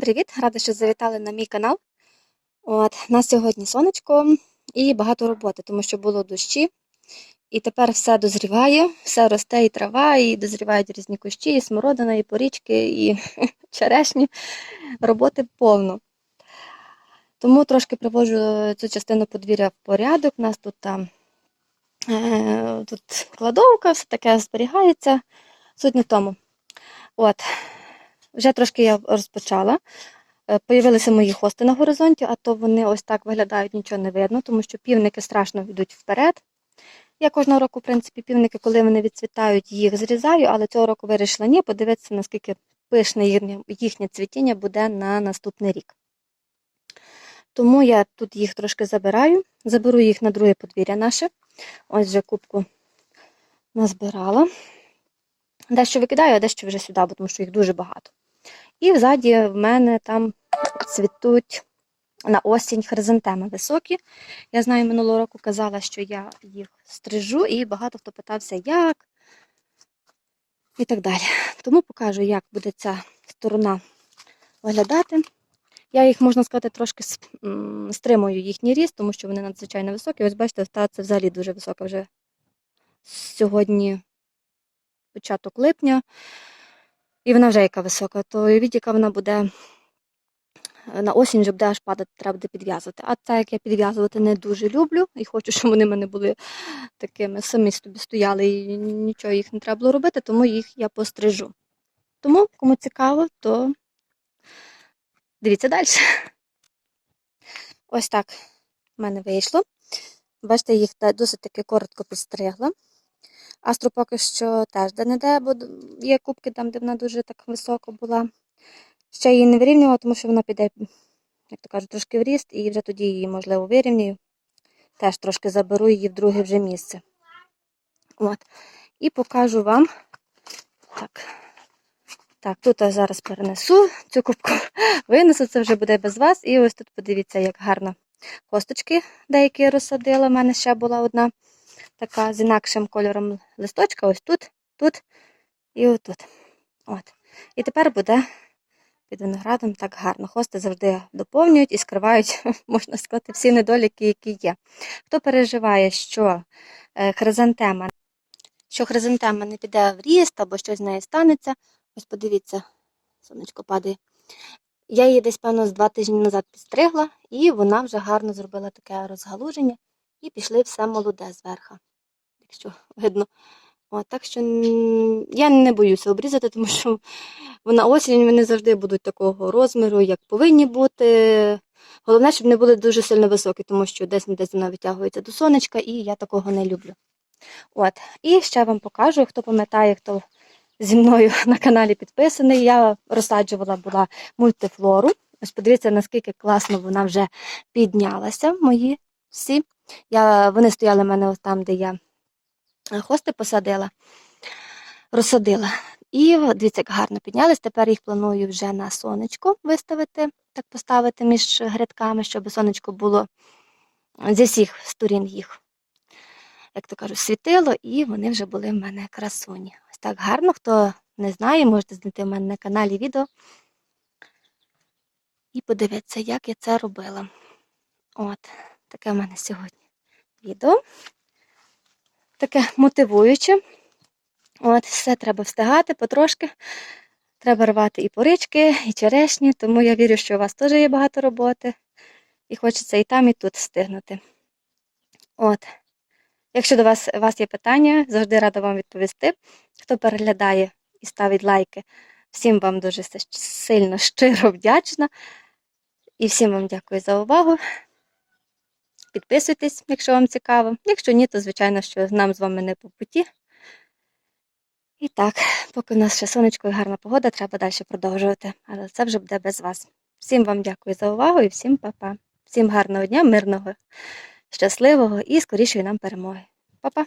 привіт! Рада, що завітали на мій канал. От, у нас сьогодні сонечко і багато роботи, тому що було дощі. І тепер все дозріває, все росте і трава, і дозрівають різні кущі, і смородина, і порічки, і черешні. Роботи повно. Тому трошки приводжу цю частину подвір'я в порядок. У нас тут, там, е, тут кладовка, все таке зберігається. Суть тому. От, вже трошки я розпочала. Е, Появилися мої хости на горизонті, а то вони ось так виглядають, нічого не видно, тому що півники страшно йдуть вперед. Я кожного року, в принципі, півники, коли вони відцвітають, їх зрізаю, але цього року вирішила ні, подивитися, наскільки пишне їхнє, цвітіння буде на наступний рік. Тому я тут їх трошки забираю, заберу їх на друге подвір'я наше. Ось вже кубку назбирала. Дещо викидаю, а дещо вже сюди, тому що їх дуже багато. І взаді в мене там цвітуть на осінь хризантеми високі. Я знаю, минулого року казала, що я їх стрижу, і багато хто питався, як і так далі. Тому покажу, як буде ця сторона виглядати. Я їх, можна сказати, трошки стримую їхній ріст, тому що вони надзвичайно високі. Ось бачите, та це взагалі дуже висока вже сьогодні початок липня, і вона вже яка висока, то уявіть, яка вона буде на осінь вже буде аж падати, треба буде підв'язувати. А так як я підв'язувати не дуже люблю і хочу, щоб вони в мене були такими самі собі стояли і нічого їх не треба було робити, тому їх я пострижу. Тому, кому цікаво, то дивіться далі. Ось так в мене вийшло. Бачите, їх досить таки коротко підстригла. Астру поки що теж де-не-де, бо є кубки там, де вона дуже так високо була. Ще її не вирівнювала, тому що вона піде, як то кажуть, трошки в ріст, і вже тоді її, можливо, вирівнюю. Теж трошки заберу її в друге вже місце. От. І покажу вам. Так, так, тут я зараз перенесу цю кубку, винесу, це вже буде без вас. І ось тут подивіться, як гарно косточки деякі розсадила. У мене ще була одна така з інакшим кольором листочка. Ось тут, тут і отут. От. І тепер буде під виноградом так гарно. Хости завжди доповнюють і скривають, можна сказати, всі недоліки, які є. Хто переживає, що е, хризантема, що хризантема не піде в ріст або щось з нею станеться, ось подивіться, сонечко падає. Я її десь, певно, з два тижні назад підстригла, і вона вже гарно зробила таке розгалуження, і пішли все молоде зверху, якщо видно. От, так що я не боюся обрізати, тому що на осінь вони завжди будуть такого розміру, як повинні бути. Головне, щоб не були дуже сильно високі, тому що десь десь вона витягується до сонечка, і я такого не люблю. От. І ще вам покажу, хто пам'ятає, хто зі мною на каналі підписаний. Я розсаджувала була мультифлору. Ось подивіться, наскільки класно вона вже піднялася. Мої всі. Я, Вони стояли в мене там, де я хости посадила, розсадила. І дивіться, як гарно піднялись. Тепер їх планую вже на сонечко виставити, так поставити між грядками, щоб сонечко було зі всіх сторін їх, як то кажуть, світило, і вони вже були в мене красуні. Ось так гарно, хто не знає, можете знайти в мене на каналі відео. І подивитися, як я це робила. От, таке в мене сьогодні відео. Таке мотивуюче. От, Все треба встигати потрошки. Треба рвати і порички, і черешні, тому я вірю, що у вас теж є багато роботи. І хочеться і там, і тут встигнути. От. Якщо до вас у вас є питання, завжди рада вам відповісти. Хто переглядає і ставить лайки, всім вам дуже сильно щиро вдячна. І всім вам дякую за увагу. Підписуйтесь, якщо вам цікаво. Якщо ні, то звичайно, що нам з вами не по путі. І так, поки у нас ще сонечко і гарна погода, треба далі продовжувати. Але це вже буде без вас. Всім вам дякую за увагу і всім па-па. Всім гарного дня, мирного, щасливого і скорішої нам перемоги. Па-па!